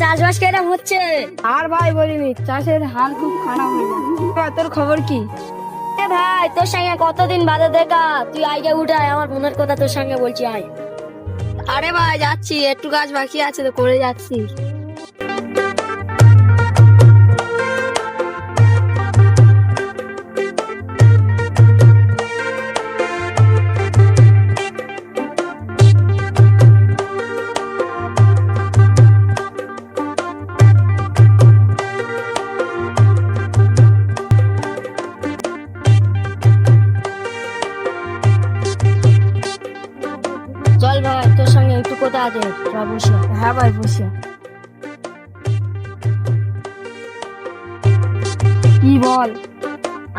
চাষবাস কেরম হচ্ছে? আর ভাই বলিনি চাষের হাল খুব খারাপ হয়ে তোর খবর কি? এ ভাই তোর সঙ্গে কতদিন বাদে দেখা? তুই আইগে উঠায় আমার মনের কথা তোর সঙ্গে বলছি আয়। আরে ভাই যাচ্ছি একটু কাজ বাকি আছে তো করে যাচ্ছি। চল ভাই তোর সঙ্গে একটু কথা আছে। বসে। হ্যাঁ ভাই বসে। কি বল?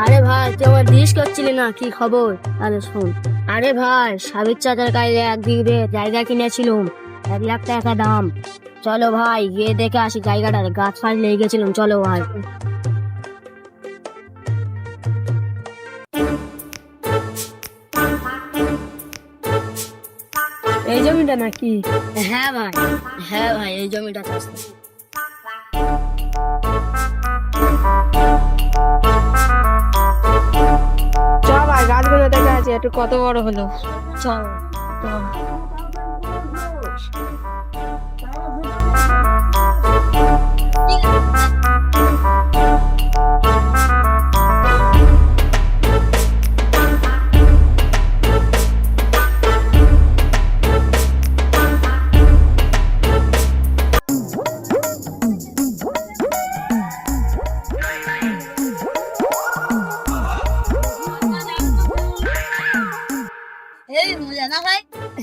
আরে ভাই তুই আমার দিস করছিলি না কি খবর? আরে শোন। আরে ভাই সাবির চাচার কাছে এক বিঘে জায়গা কিনেছিলাম এক লাখ টাকা দাম। চলো ভাই গিয়ে দেখে আসি জায়গাটার গাছ ফাছ লেগে গেছিলাম চলো ভাই। জমিটা নাকি? হ্যাঁ ভাই হ্যাঁ ভাই এই জমিটা চাষ চ ভাই গাছগুলো দেখা যাচ্ছে একটু কত বড় হলো? চল।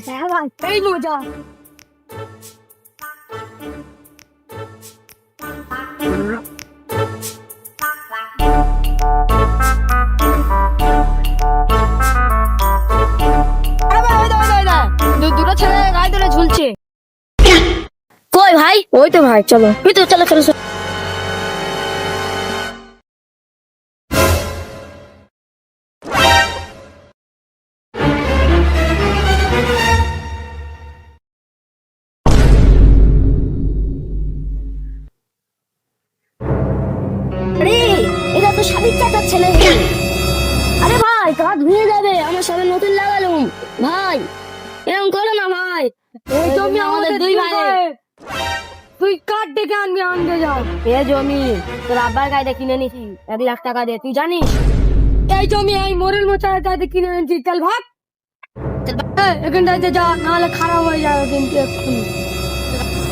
ভাই হ্যাঁ ভাই এই মজা আরে ভাই, ওই দে, ওই দে, ওই দে। দু- দুটো ছেলে গায়ে ধরে ঝুলছে কই ভাই ওই তো ভাই চলো তুই তো চলো চলো চলো। সাবির চাচার ছেলে আরে ভাই গা ধুয়ে যাবে আমার সবে নতুন লাগালুম। ভাই এরকম করো না ভাই। এই জমি আমাদের দুই ভাই তুই কাঠ ডেকে আনবি আনতে যাও এ জমি তোর আব্বার গাড়িটা কিনে নিছি এক লাখ টাকা দিয়ে তুই জানিস? এই জমি এই মোরেল মোচার কাছে কিনে এনেছি চল ভাগ। এখানটাতে যা নাহলে খারাপ হয়ে যাবে কিন্তু এক্ষুনি।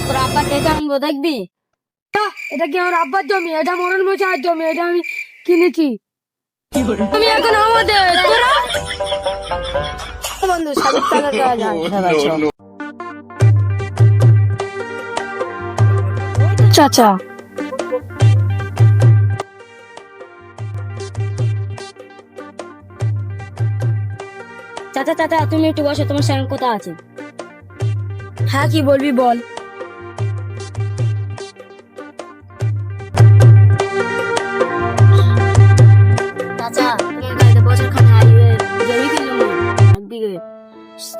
তোর আব্বার ডেকে আনব দেখবি? এটা কি আমার আব্বার জমি? এটা মোরেল মোচার জমি এটা আমি কিনেছি। আমি এখন আমাদের তোরা? বন্ধু সাবির টাকা দেওয়া যায় চাচা। চাচা চাচা তুমি একটু বসো তোমার সঙ্গে কথা আছে? হ্যাঁ কি বলবি বল।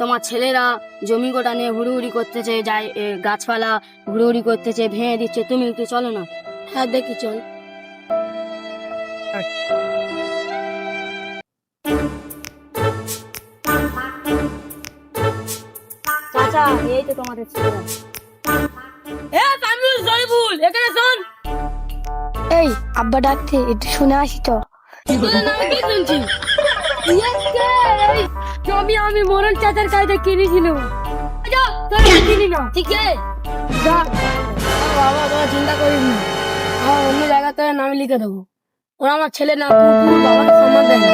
তোমার ছেলেরা জমি গোটা নিয়ে হুড়ুহুড়ি করতেছে এ, গাছপালা হুড়ুহুড়ি করতেছে ভেঙে দিচ্ছে তুমি একটু চলো না হ্যাঁ দেখি চল চাচা এই তোমাদের এই আব্বা ডাকতে একটু শুনে আসি তো। জমি আমি মোরল চাচার কায়দা কিনেছিলাম কিনি না ঠিক আছে। বাবা তোরা চিন্তা করিস না। অন্য জায়গাতে নামে লিখে দেবো। ওরা আমার ছেলে না বাবাকে সম্মান দেয় না।